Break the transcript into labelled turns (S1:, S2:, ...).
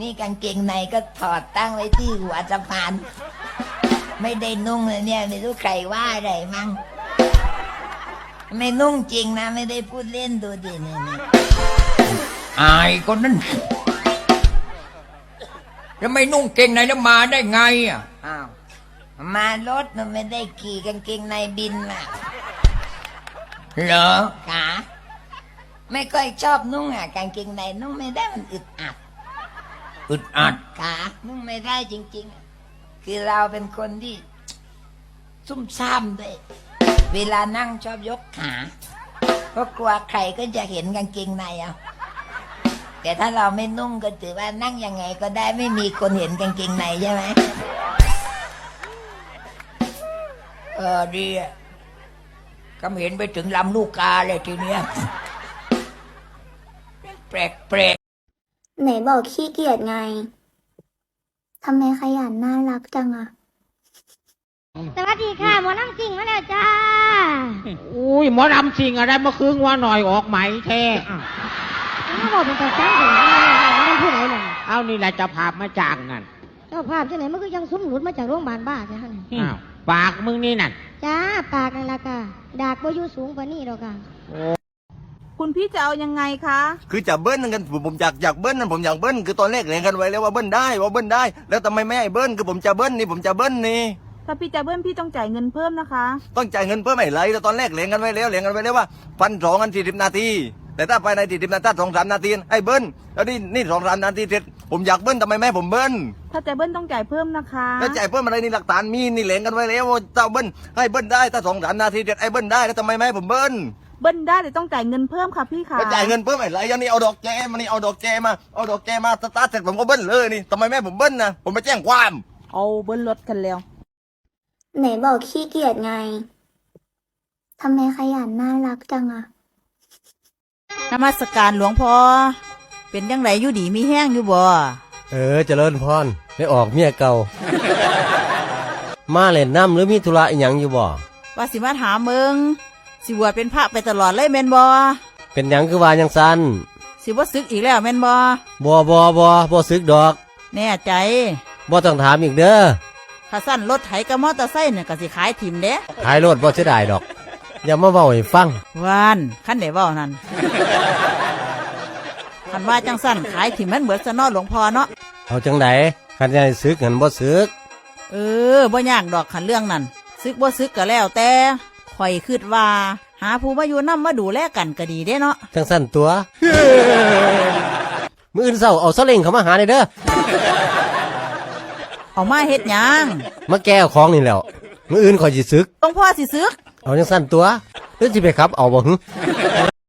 S1: นี่กางเกงในก็ถอดตั้งไว้ที่หัวสะพาน ไม่ได้นุ่งเลยเนี่ย ไม่รู้ใครว่าอะไรมั้งไม่นุ่งจริงนะ ไม่ได้พูดเล่นดูดิเนี่ยเนี่ย
S2: อายคนนั้นแล้วไม่นุ่งเกงในแล้วมาได้ไงอะ
S1: อ้าวมารถมันไม่ได้ขี่กางเกงในบินมา
S2: เหรอ
S1: ขาไม่ค่อยชอบนุ่งอะกางเกงในนุ่งไม่ได้มันอึดอัด
S2: อึดอัด
S1: ขานุ่งไม่ได้จริง ๆ คือเราเป็นคนที่ซุ่มซ่ามด้วย เวลานั่งชอบยกขาเพราะกลัวใครก็จะเห็นกางเกงในเอาแต่ถ้าเราไม่นุ่งก็ถือว่านั่งยังไงก็ได้ไม่มีคนเห็นกางเกงในใช่ไหม
S2: เออดีอะก็เห็นไปถึงลำลูกกาเลยทีเนี้ยแปลกแปลก
S3: ไหนบอกขี้เกียจไง ทำไมขยันน่ารักจังอะ
S4: สวัสดีค่ะหมอน้ำกิ่งมาแล้วจ้า
S5: อุ้ยหมอดำจริงอะไรเมื่อคืนว่าหน่อยออกไหมแท้
S4: มาบอกเป็นตัวจ้างเลยไม่ได้พูดอะไรเลย
S5: เอานี่แหละเจะพาพมาจ้างนั่น
S4: เจ้าภาพที่ไหนมันก็ยังซุ้มหลุดมาจากโรงพยาบาลบ้าใช่ไหม
S5: อ้าวปากมึงนี่นั่น
S4: จ้าปากนั่นละค่ะดากบ่อยู่สูงกว่านี้หรอกค่ะ
S6: คุณพี่จะเอายังไงคะ
S7: คือจะเบิ้ลกันผมผมอยากอยากเบิ้ลนั่นผมอยากเบิ้ลคือตอนแรกเรียนกันไว้แล้วว่าเบิ้ลได้ว่าเบิ้ลได้ แล้วทำไมไม่ให้เบิ้ลคือผมจะเบิ้ลนี่ผมจะเบิ้ลนี่
S6: ถ้าพี่จะเบิ้ลพี่ต้องจ่ายเงินเพิ่มนะคะ
S7: ต้องจ่ายเงินเพิ่มไม่ไรแต่ตอนแรกเรียนกันไว้แล้วเรียนกันไว้แล้วว่าพันสองกันสี่สิบนาทีแต่ถ้าภายในสี่สิบนาทีถ้าสองสามนาทีให้เบิ้ลแล้วนี่นี่สองสามนาทีเสร็จผมอยากเบิ้ลทำไมไม่ให้ผมเบิ้ล
S6: ถ้าจะเบิ้ลต้องจ่ายเพิ่มนะคะ
S7: แล้วจ่ายเพิ่มอะไรนี่หลักฐานมีนี่เรียนกันไว้แล้วว่าเจ้าเบิ้ลให้เบิ้ลได้ถ้าสองสามนาทีเสร็จให้เบิ้ลได้แล้วทำไมไม่ให้ผมเบิ้ล
S6: เบิ้ลได้แต่ต้องจ่ายเงินเพิ่มค่ะพี่ค่ะ
S7: แล้วจ่ายเงินเพิ่มไม่ไรยังนี่เอาดอกแจมานี่เอาดอกแจมาเอาดอกแจมาสตาร์ทเสร็จผมก็เบิ้ลเลยนี่ทำไมไม่ให้ผมเบิ้ลนะผมไปแจ้งความ
S6: เอาเบิ้ลรถกันแล้ว
S3: ไหนบอกขี้เกียจไงทำไมขยันน่ารักจังอะ
S8: นมัสการหลวงพ่อ เป็นยังไงอยู่ดีมีแห้งอยู่บ่
S9: เออเจริญพรได้ออกเมียเก่า มาเล่นน้ำหรือมีธุระอหยังอยู่บ่
S8: ว่าสิมาถามมึง สิบวชเป็นพระไปตลอดเลยแม่นบ่
S9: เป็นหยังคือว่ายังสัน
S8: สิบ่ซึกอีกแล้วแม่นบ่
S9: บ่บ่บ่บ่ซึกดอก
S8: แน่ใจ
S9: บ่ต้องถามอีกเด้อ
S8: ถ้าสั้นรถไถกับมอเตอร์ไซค์เนี่ยก็สิขายถิ่มเด้
S9: ขายรถบ่เสียดายดอก อย่ามาเว้าให้ฟัง
S8: วานคันได้เว้านั่นคันว่าจังสั้นขายถิ่มมันเบิดซะเนาะหลวงพ่อเนาะ
S9: เอาจังไดคันจะให้ซึกหันบ่ซึก
S8: เออบ่ยากดอกคันเรื่องนั้นซึกบ่ซึกก็แล้วแต่ ข่อยคิดว่า หาผู้มาอยู่นำมาดูแลกันก็ดีเด้เนาะ
S9: จังสั้นตัว มื้ออื่นเช้าเอาซะเล่งเข้ามาหาได้เด้อ
S8: เอามาเฮ็ดหยัง
S9: มาแก้เอาของนี่แหล้ว มื้ออื่นข่อยสิซึก
S8: หลวงพ่อสิซึก
S9: เอาจังสั้นตัวหรือสิไปครับ เอาบ่หึ